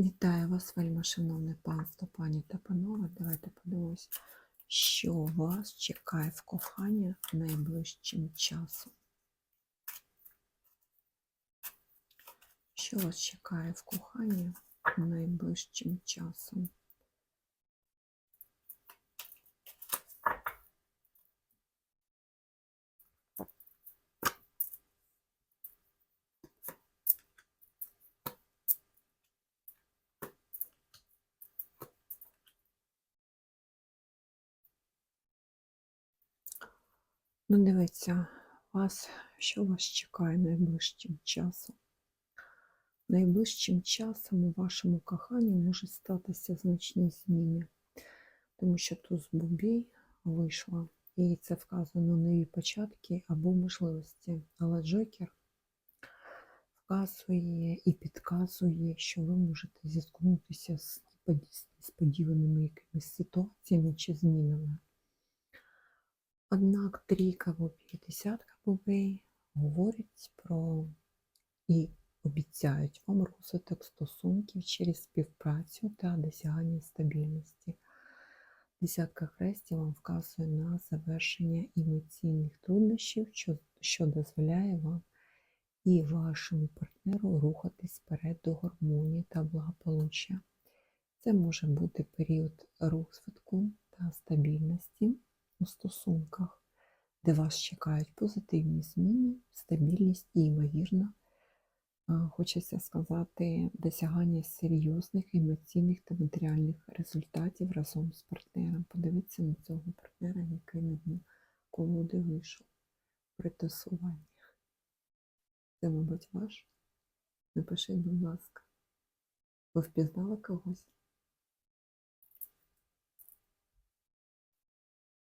Вітаю вас, вельми шановне панство, пані та панове. Давайте подивимось, що вас чекає в коханні найближчим часом. Що вас чекає в коханні найближчим часом? Ну, дивіться, вас, що вас чекає найближчим часом? Найближчим часом у вашому коханні можуть статися значні зміни, тому що туз бубій вийшла, і це вказано нові початки або можливості. Але Джокер вказує і підказує, що ви можете зіткнутися з несподіваними якимись ситуаціями чи змінами. Однак трійка бубій, десятка бубей говорять про і обіцяють вам розвиток стосунків через співпрацю та досягання стабільності. Десятка хрестів вам вказує на завершення емоційних труднощів, що, що дозволяє вам і вашому партнеру рухатись вперед до гармонії та благополуччя. Це може бути період розвитку та стабільності у стосунках, де вас чекають позитивні зміни, стабільність і, ймовірно, хочеться сказати, досягання серйозних емоційних та матеріальних результатів разом з партнером. Подивіться на цього партнера, який на дні колоди вийшов при тасуванні. Це, мабуть, ваш? Напишіть, будь ласка. Ви впізнали когось?